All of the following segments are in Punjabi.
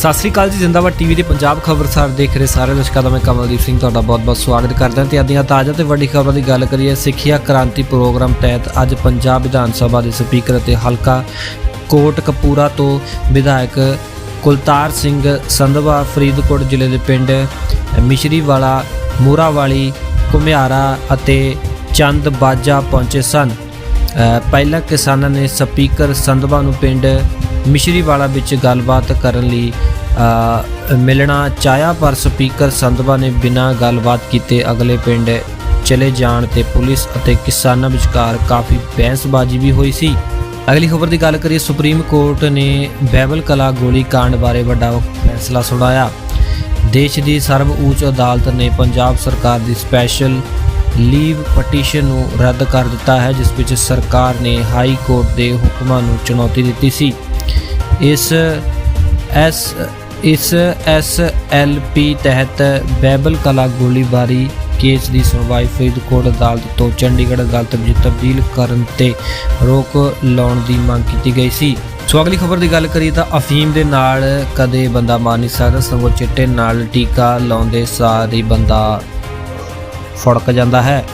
ਸਤਿ ਸ੍ਰੀ ਅਕਾਲ ਜੀ, ਜਿੰਦਾਬਾਦ ਟੀਵੀ ਦੇ ਪੰਜਾਬ ਖਬਰਸਾਰ ਦੇਖ ਰਹੇ ਸਾਰੇ ਦਰਸ਼ਕਾਂ ਦਾ ਮੈਂ ਕਮਲਦੀਪ ਸਿੰਘ ਤੁਹਾਡਾ ਬਹੁਤ-ਬਹੁਤ ਸਵਾਗਤ ਕਰਦਾ ਤੇ ਅੱਜ ਦੀਆਂ ਤਾਜ਼ਾ ਤੇ ਵੱਡੀ ਖਬਰਾਂ ਦੀ ਗੱਲ ਕਰੀਏ, ਸਿੱਖਿਆ ਕ੍ਰਾਂਤੀ ਪ੍ਰੋਗਰਾਮ ਤਹਿਤ ਅੱਜ ਪੰਜਾਬ ਵਿਧਾਨ ਸਭਾ ਦੇ ਸਪੀਕਰ ਅਤੇ ਹਲਕਾ ਕੋਟ ਕਪੂਰਾ ਤੋਂ ਵਿਧਾਇਕ ਕੁਲਤਾਰ ਸਿੰਘ ਸੰਧਵਾ ਫਰੀਦਕੋਟ ਜ਼ਿਲ੍ਹੇ ਦੇ ਪਿੰਡ ਮਿਸ਼ਰੀਵਾਲਾ, ਮੂਰਾਵਾਲੀ, ਘੁਮਿਆਰਾ ਅਤੇ ਚੰਦ ਬਾਜਾ ਪਹੁੰਚੇ ਸਨ। ਪਹਿਲਾਂ ਕਿਸਾਨਾਂ ਨੇ ਸਪੀਕਰ ਸੰਧਵਾ ਨੂੰ ਪਿੰਡ ਮਿਸ਼ਰੀਵਾਲਾ ਵਿੱਚ ਗੱਲਬਾਤ ਕਰਨ ਲਈ ਮਿਲਣਾ ਚਾਹਿਆ, ਪਰ ਸਪੀਕਰ ਸੰਧਵਾ ਨੇ ਬਿਨਾਂ ਗੱਲਬਾਤ ਕੀਤੇ ਅਗਲੇ ਪਿੰਡ ਚਲੇ ਜਾਣ ਤੇ ਪੁਲਿਸ ਅਤੇ ਕਿਸਾਨਾਂ ਵਿਚਕਾਰ ਕਾਫੀ ਬਹਿਸਬਾਜ਼ੀ ਵੀ ਹੋਈ ਸੀ। ਅਗਲੀ ਖਬਰ ਦੀ ਗੱਲ ਕਰੀਏ, ਸੁਪਰੀਮ ਕੋਰਟ ਨੇ ਬੈਬਲ ਕਲਾ ਗੋਲੀ ਕਾਂਡ ਬਾਰੇ ਵੱਡਾ ਫੈਸਲਾ ਸੁਣਾਇਆ। ਦੇਸ਼ ਦੀ ਸਰਵ ਉੱਚ ਅਦਾਲਤ ਨੇ ਪੰਜਾਬ ਸਰਕਾਰ ਦੀ ਸਪੈਸ਼ਲ ਲੀਵ ਪਟੀਸ਼ਨ ਨੂੰ ਰੱਦ ਕਰ ਦਿੱਤਾ ਹੈ, ਜਿਸ ਵਿੱਚ ਸਰਕਾਰ ਨੇ ਹਾਈ ਕੋਰਟ ਦੇ ਹੁਕਮਾਂ ਨੂੰ ਚੁਣੌਤੀ ਦਿੱਤੀ ਸੀ। ਇਸ, ਐਸ ਇਸ ਐਸ ਐਲ ਪੀ ਤਹਿਤ ਬੈਬਲ ਕਲਾ ਗੋਲੀਬਾਰੀ ਕੇਸ ਦੀ ਸੁਣਵਾਈ ਫਰੀਦਕੋਟ ਅਦਾਲਤ ਤੋਂ ਚੰਡੀਗੜ੍ਹ ਅਦਾਲਤ ਵਿੱਚ ਤਬਦੀਲ ਕਰਨ ਤੇ ਰੋਕ ਲਾਉਣ ਦੀ ਮੰਗ ਕੀਤੀ ਗਈ ਸੀ। ਸੋ ਅਗਲੀ ਖਬਰ ਦੀ ਗੱਲ ਕਰੀਏ ਤਾਂ ਅਫੀਮ ਦੇ ਨਾਲ ਕਦੇ ਬੰਦਾ ਮਾਰ ਨਹੀਂ ਸਕਦਾ, ਸਗੋਂ ਚਿੱਟੇ ਨਾਲ ਟੀਕਾ ਲਾਉਂਦੇ ਸਾਰ ਹੀ ਬੰਦਾ ਫੜਕ ਜਾਂਦਾ ਹੈ।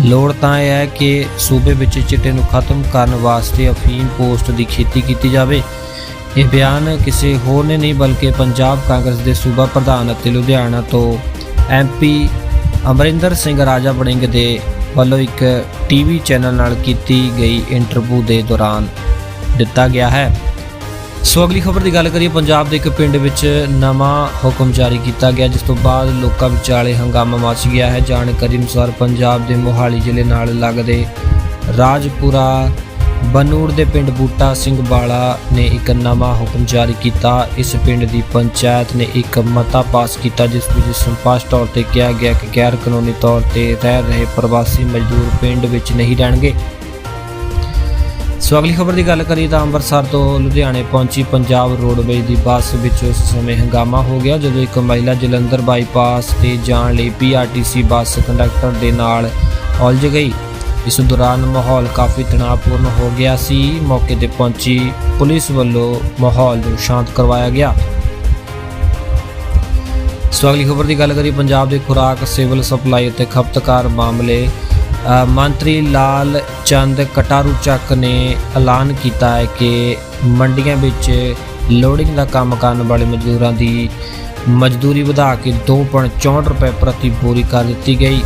ਲੋੜ ਤਾਂ ਇਹ ਹੈ ਕਿ ਸੂਬੇ ਵਿੱਚ ਚਿੱਟੇ ਨੂੰ ਖਤਮ ਕਰਨ ਵਾਸਤੇ ਅਫੀਮ ਪੋਸਟ ਦੀ ਖੇਤੀ ਕੀਤੀ ਜਾਵੇ। ਇਹ ਬਿਆਨ ਕਿਸੇ ਹੋਰ ਨੇ ਨਹੀਂ ਬਲਕਿ ਪੰਜਾਬ ਕਾਂਗਰਸ ਦੇ ਸੂਬਾ ਪ੍ਰਧਾਨ ਅਤੇ ਲੁਧਿਆਣਾ ਤੋਂ ਐਮਪੀ ਅਮਰਿੰਦਰ ਸਿੰਘ ਰਾਜਾ ਵੜਿੰਗ ਦੇ ਵੱਲੋਂ ਇੱਕ ਟੀਵੀ ਚੈਨਲ ਨਾਲ ਕੀਤੀ ਗਈ ਇੰਟਰਵਿਊ ਦੇ ਦੌਰਾਨ ਦਿੱਤਾ ਗਿਆ ਹੈ। ਸੋ ਅਗਲੀ ਖਬਰ ਦੀ ਗੱਲ ਕਰੀਏ, ਪੰਜਾਬ ਦੇ ਇੱਕ ਪਿੰਡ ਵਿੱਚ ਨਵਾਂ ਹੁਕਮ ਜਾਰੀ ਕੀਤਾ ਗਿਆ, ਜਿਸ ਤੋਂ ਬਾਅਦ ਲੋਕਾਂ ਵਿਚਾਲੇ ਹੰਗਾਮਾ ਮਚ ਗਿਆ ਹੈ। ਜਾਣਕਾਰੀ ਅਨੁਸਾਰ ਪੰਜਾਬ ਦੇ ਮੋਹਾਲੀ ਜ਼ਿਲ੍ਹੇ ਨਾਲ ਲੱਗਦੇ ਰਾਜਪੁਰਾ ਬਨੂੜ ਦੇ ਪਿੰਡ ਬੂਟਾ ਸਿੰਘ ਬਾਲਾ ਨੇ ਇੱਕ ਨਵਾਂ ਹੁਕਮ ਜਾਰੀ ਕੀਤਾ। ਇਸ ਪਿੰਡ ਦੀ ਪੰਚਾਇਤ ਨੇ ਇੱਕ ਮਤਾ ਪਾਸ ਕੀਤਾ, ਜਿਸ ਵਿੱਚ ਸਪਸ਼ਟ ਤੌਰ ਤੇ ਕਿਹਾ ਗਿਆ ਕਿ ਗੈਰ ਕਾਨੂੰਨੀ ਤੌਰ ਤੇ ਰਹਿ ਰਹੇ ਪ੍ਰਵਾਸੀ ਮਜ਼ਦੂਰ ਪਿੰਡ ਵਿੱਚ ਨਹੀਂ ਰਹਿਣਗੇ। ਸੋ ਅਗਲੀ ਖਬਰ ਦੀ ਗੱਲ ਕਰੀਏ ਤਾਂ ਅੰਮ੍ਰਿਤਸਰ ਤੋਂ ਲੁਧਿਆਣੇ ਪਹੁੰਚੀ ਪੰਜਾਬ ਰੋਡਵੇਜ਼ ਦੀ ਬੱਸ ਵਿੱਚ ਉਸ ਸਮੇਂ ਹੰਗਾਮਾ ਹੋ ਗਿਆ ਜਦੋਂ ਇੱਕ ਮਹਿਲਾ ਜਲੰਧਰ ਬਾਈਪਾਸ ਤੇ ਜਾਣ ਲਈ ਪੀਆਰਟੀਸੀ ਬੱਸ ਕੰਡਕਟਰ ਦੇ ਨਾਲ ਉਲਝ ਗਈ। ਇਸ ਦੌਰਾਨ ਮਾਹੌਲ ਕਾਫੀ ਤਣਾਅਪੂਰਨ ਹੋ ਗਿਆ ਸੀ। ਮੌਕੇ ਤੇ ਪਹੁੰਚੀ ਪੁਲਿਸ ਵੱਲੋਂ ਮਾਹੌਲ ਨੂੰ ਸ਼ਾਂਤ ਕਰਵਾਇਆ ਗਿਆ। ਸੋ ਅਗਲੀ ਖਬਰ ਦੀ ਗੱਲ ਕਰੀ ਪੰਜਾਬ ਦੇ ਖੁਰਾਕ, ਸਿਵਲ ਸਪਲਾਈ ਅਤੇ ਖਪਤਕਾਰ ਮਾਮਲੇ ਮੰਤਰੀ ਲਾਲ ਚੰਦ ਕਟਾਰੂ ਚੱਕ ਨੇ ਐਲਾਨ ਕੀਤਾ ਹੈ ਕਿ ਮੰਡੀਆਂ ਵਿੱਚ ਲੋਡਿੰਗ ਦਾ ਕੰਮ ਕਰਨ ਵਾਲੇ ਮਜ਼ਦੂਰਾਂ ਦੀ ਮਜ਼ਦੂਰੀ ਵਧਾ ਕੇ 2.64 ਰੁਪਏ ਪ੍ਰਤੀ ਬੋਰੀ ਕਰ ਦਿੱਤੀ ਗਈ।